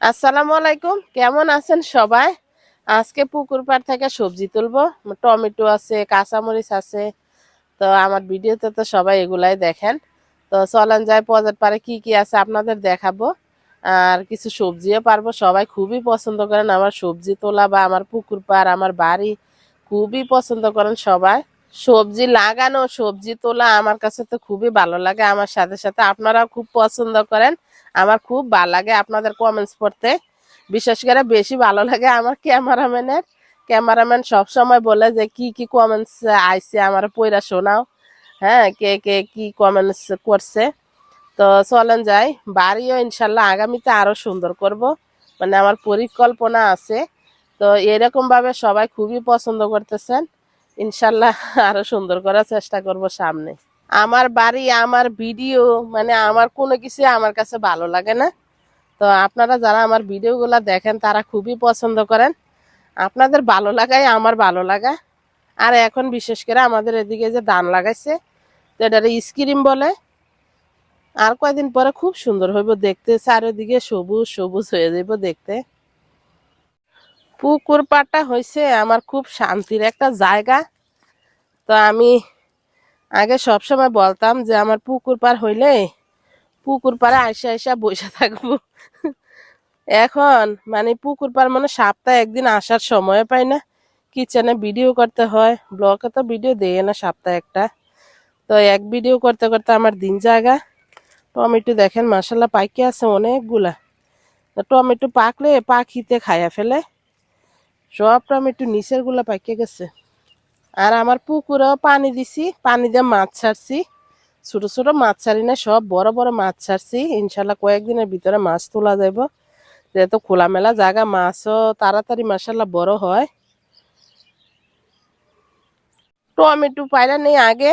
আসসালামু আলাইকুম। কেমন আছেন সবাই? আজকে পুকুর পাড় থেকে সবজি তুলবো। টমেটো আছে, কাঁচামরিচ আছে। তো আমার ভিডিওতে তো সবাই এগুলাই দেখেন। তো চলেন যায় পজার পারে কি কি আছে আপনাদের দেখাবো। আর কিছু সবজিও পারব। সবাই খুবই পছন্দ করেন আমার সবজি তোলা বা আমার পুকুর পাড়, আমার বাড়ি। খুবই পছন্দ করেন সবাই। সবজি লাগানো, সবজি তোলা আমার কাছে তো খুবই ভালো লাগে। আমার সাথে সাথে আপনারাও খুব পছন্দ করেন। আমার খুব ভালো লাগে আপনাদের কমেন্টস পড়তে। বিশেষ করে বেশি ভালো লাগে আমার ক্যামেরাম্যানের। ক্যামেরাম্যান সব সময় বলে যে, কি কি কমেন্টস আইছে আমার পয়রা শোনাও? হ্যাঁ কে কে, কি কমেন্টস করছে? তো চলেন যাই। বাড়িও ইনশাল্লাহ আগামীতে আরও সুন্দর করব। মানে আমার পরিকল্পনা আছে। তো এরকমভাবে সবাই খুবই পছন্দ করতেছেন। ইনশাল্লাহ আরও সুন্দর করার চেষ্টা করব সামনে। আমার বাড়ি, আমার ভিডিও মানে আমার কোনো কিছু আমার কাছে ভালো লাগে না। তো আপনারা যারা আমার ভিডিওগুলো দেখেন, তারা খুবই পছন্দ করেন। আপনাদের ভালো লাগাই, আমার ভালো লাগা। আর এখন বিশেষ করে আমাদের এদিকে যে ধান লাগাইছে, তো এটার স্ক্রিম বলে। আর কয়দিন পরে খুব সুন্দর হইব দেখতে, চারিদিকে সবুজ সবুজ হয়ে যাইব দেখতে। পুকুর পাড়টা হয়েছে আমার খুব শান্তির একটা জায়গা। তো আমি আগে সব সময় বলতাম যে আমার পুকুর পার হইলে পুকুর পাড়ে আইসা আইসা বসে থাকব। এখন মানে পুকুর পার মানে সপ্তাহে একদিন আসার সময় পাই না। কিচেনে ভিডিও করতে হয়, ব্লগে তো ভিডিও দেয় না সপ্তাহে একটা। তো এক ভিডিও করতে করতে আমার দিন জায়গা টমেটো দেখেন মাসাল্লাহ পাইকে আছে অনেকগুলা। টমেটো পাকলে পাখিতে খাইয়া ফেলে। সব টমেটো নিচেরগুলা পাইকে গেছে। আর আমার পুকুরেও পানি দিছি, পানি দিয়ে মাছ ছাড়ছি। ছোট ছোট মাছ ছাড়ি না, সব বড় বড় মাছ ছাড়ছি। ইনশাল্লাহ কয়েকদিনের ভিতরে মাছ তোলা যাব যেহেতু খোলামেলা জায়গা, মাছও তাড়াতাড়ি মাসাল্লাহ বড় হয়। টমেটো পাইলা নেই আগে।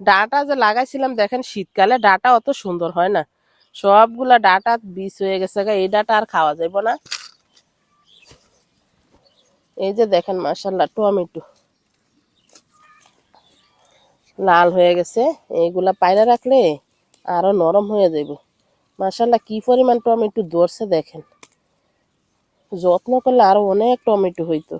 ডাটা যে লাগাইছিলাম, দেখেন শীতকালে ডাটা অত সুন্দর হয় না। সবগুলা ডাটা বিষ হয়ে গেছে এই ডাটা আর খাওয়া যাইব না। এই যে দেখেন মাসাল্লাহ টমেটো। লাল হয়ে গেছে। এইগুলা পায়রা রাখলে আরও নরম হয়ে যাইব। মাসাল্লাহ কি পরিমাণ টমেটো ধরছে দেখেন। যত্ন করলে আরও অনেক টমেটো হইতো।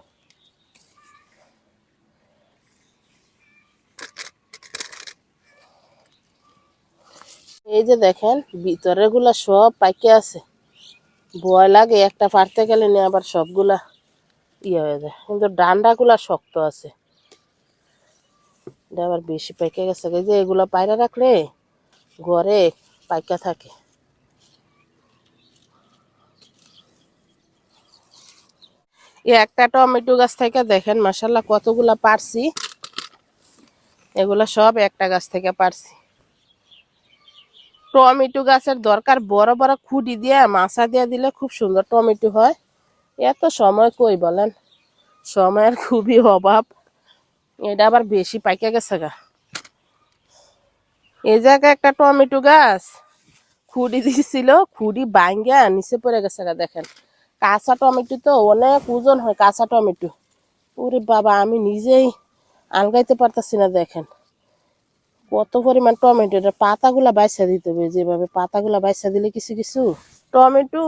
এই যে দেখেন ভিতরেরগুলা সব পাইকে আছে। ভয় লাগে, একটা পারতে গেলে নিয়ে আবার সবগুলা ইয়ে হয়ে যায়। কিন্তু ডান্ডা গুলা শক্ত আছে। এটা আবার বেশি পাইকে গেছে। যে এগুলা পায়রা রাখলে ঘরে পাইকা থাকে। একটা টমেটো গাছ থেকে দেখেন মাসাল্লাহ কতগুলা পারছি। এগুলা সব একটা গাছ থেকে পারছি। টমেটো গাছের দরকার বড় বড় খুঁটি দিয়ে, মাছা দিয়ে দিলে খুব সুন্দর টমেটো হয়। এত সময় কই বলেন? সময়ের খুবই অভাব। এটা আবার বেশি পাইকা গেছে গা। এই জায়গায় একটা টমেটো গাছ খুঁড়ি দিছিল খুঁড়ি ভাঙ্গা নিচে পড়ে গেছে গা, দেখেন। কাঁচা টমেটো তো অনেক ওজন হয়, কাঁচা টমেটো। ওরে বাবা, আমি নিজেই আলগাইতে পারতাছি না, দেখেন। কত পরিমাণ টমেটো, এটা পাতাগুলা বাইসা দিতে হবে, যেভাবে পাতাগুলা বাইসা দিলে কিছু কিছু। টমেটো,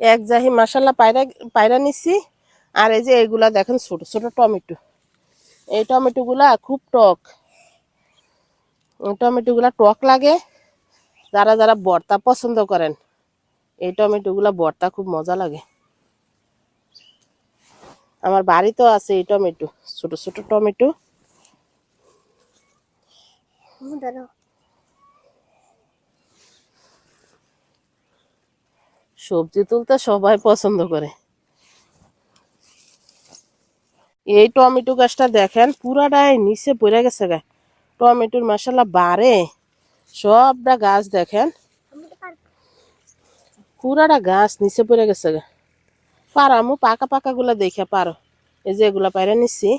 এক জাহি মশলা পায়রা পায়রা নিছি, আর এই যে এইগুলা দেখেন ছোট ছোট টমেটো। এই টমেটো গুলা খুব টক। এই টমেটো গুলা টক লাগে। যারা যারা ভর্তা পছন্দ করেন এই টমেটো গুলা ভর্তা খুব মজা লাগে। আমার বাড়িতেও আছে এই টমেটো ছোট ছোট টমেটো। সবজি তুলতে সবাই পছন্দ করে। এই টমেটো গাছটা দেখেন, পুরাটাই নিচে পড়ে গেছে গা। টমেটোর মশলা বাড়ে সবটা গাছ দেখেন। পুরাটা গাছ নিচে পড়ে গেছে গা। পারামু পাকা পাকা গুলা দেখে পারো। এই যে এগুলা পাইরা নিচ্ছি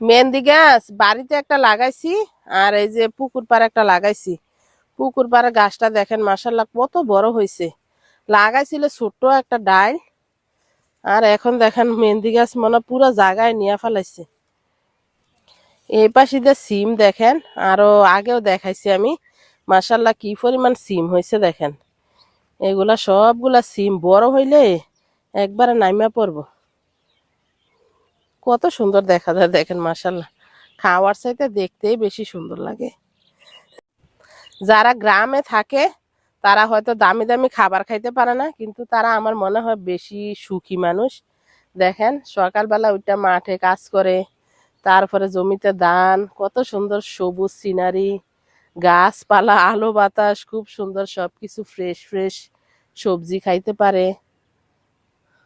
মেহেন্দি গাছ, বাড়িতে একটা লাগাইছি আর এই যে পুকুর পাড়ে একটা লাগাইছি। পুকুর পাড়ে গাছটা দেখেন মাসাল্লাহ কত বড় হয়েছে লাগাইছিল ছোট্ট একটা ডাল আর এখন দেখেন মেহেন্দি গাছ মনে পুরো জায়গায় নিয়ে ফেলাইছে। এই পাশে যে সিম দেখেন, আরও আগেও দেখাইছি আমি মাসাল্লাহ কি পরিমাণ সিম হয়েছে দেখেন। এগুলা সবগুলা সিম, বড় হইলে একবারে নাইমা পড়ব। কত সুন্দর দেখা যায় দেখেন মাসাল্লাহ খাওয়ার চাইতে দেখতেই বেশি সুন্দর লাগে। যারা গ্রামে থাকে তারা হয়তো দামি দামি খাবার খাইতে পারে না, কিন্তু তারা আমার মনে হয় বেশি সুখী মানুষ। দেখেন, সকালবেলা ওইটা মাঠে কাজ করে, তারপরে জমিতে ধান, কত সুন্দর সবুজ সিনারি, গাছপালা, আলো বাতাস, খুব সুন্দর সব কিছু ফ্রেশ ফ্রেশ সবজি খাইতে পারে।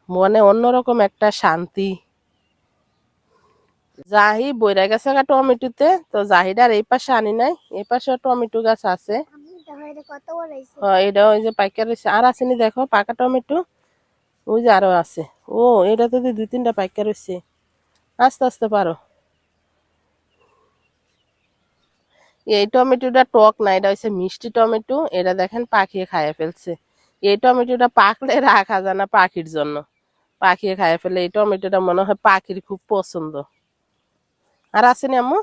মনে অন্যরকম একটা শান্তি। জাহি বইরা গেছে টমেটোতে, তো জাহিদার এই পাশে আনি নাই, এই পাশে টমেটো গাছ আছে। টমেটো এটা মিষ্টি টমেটো, এটা দেখেন পাখিয়ে খাইয়ে ফেলছে। এই টমেটোটা পাকলে রাখা যায় না পাখির জন্য। পাখিয়ে খাইয়ে ফেলে, এই টমেটোটা মনে হয় পাখির খুব পছন্দ। আর আসেনি আম্মু?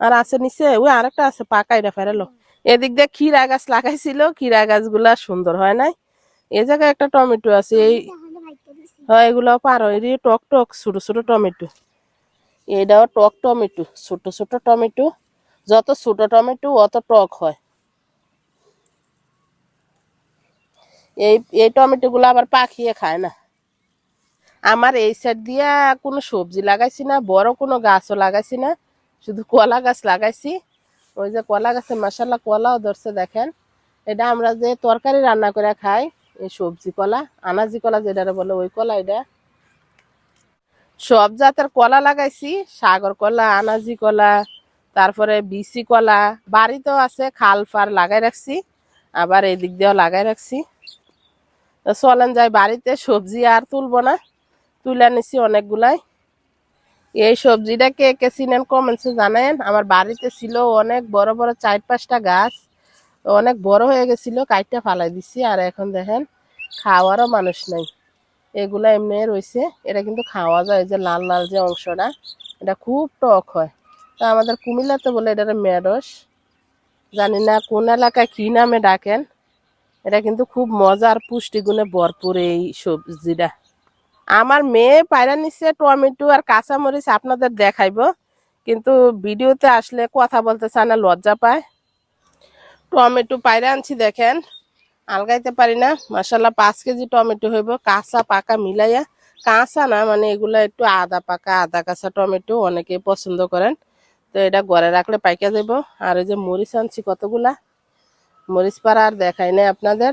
আর আছে নিচে ওই আরেকটা আছে, পাকা, এটা ফেরালো এদিক দিয়ে খিরা গাছ লাগাইছিল খিরা গাছগুলা সুন্দর হয় নাই। এই জায়গায় একটা টমেটো আছে, এই এখানে হয়, এগুলো পারো টক টক ছোট ছোট টমেটো। এটাও টক টমেটো, ছোট ছোট টমেটো, যত ছোট টমেটো অত টক হয়। এই এই টমেটো গুলো আবার পাখিয়ে খায় না। আমার এই সাইড দিয়া কোনো সবজি লাগাইছি না, বড় কোনো গাছও লাগাইছি না, শুধু কলা গাছ লাগাইছি। ওই যে কলা গাছে মাসাল্লাহ কলাও ধরছে দেখেন। এটা আমরা যে তরকারি রান্না করে খাই, এই সবজি কলা, আনাজি কলা যেটা বলে, ওই কলা এটা। সব জাতের কলা লাগাইছি, সাগর কলা, আনাজি কলা, তারপরে বিসি কলা, বাড়িতেও আছে, খাল ফার লাগাই রাখছি, আবার এদিক দিয়েও লাগাই রাখছি। চলেন যাই, বাড়িতে সবজি আর তুলব না, তুলে নিছি অনেকগুলাই। এই সবজিটা কে কে চিনেন, কমেন্টসে জানেন আমার বাড়িতে ছিল অনেক বড় বড় চার পাঁচটা গাছ অনেক বড় হয়ে গেছিল, কাইটটা ফালাই দিছি। আর এখন দেখেন, খাওয়ারও মানুষ নাই। এগুলা এমনি রয়েছে এটা কিন্তু খাওয়া যায় যে লাল লাল যে অংশটা, এটা খুব টক হয়। তা আমাদের কুমিল্লাতে বলে এটা মেডস জানি না কোন এলাকায় কী নামে ডাকেন। এটা কিন্তু খুব মজার, পুষ্টিগুণে ভরপুর এই সবজিটা। আমার মেয়ে পায়রা নিচ্ছে, টমেটো আর কাঁচামরিচ আপনাদের দেখাইব। কিন্তু ভিডিওতে আসলে কথা বলতে চায় না, লজ্জা পায়। টমেটো পায়রা আনছি দেখেন, আলগাইতে পারি না। মাসাল্লাহ পাঁচ কেজি টমেটো হইব, কাঁচা, পাকা, মিলাইয়া। কাঁচা না মানে এগুলা একটু আদা পাকা, আদা কাঁচা টমেটো অনেকে পছন্দ করেন। তো এটা ঘরে রাখলে পাইকা যাব আর এই যে মরিচ আনছি কতগুলা? মরিচ পাড়া আর দেখাই নাই আপনাদের।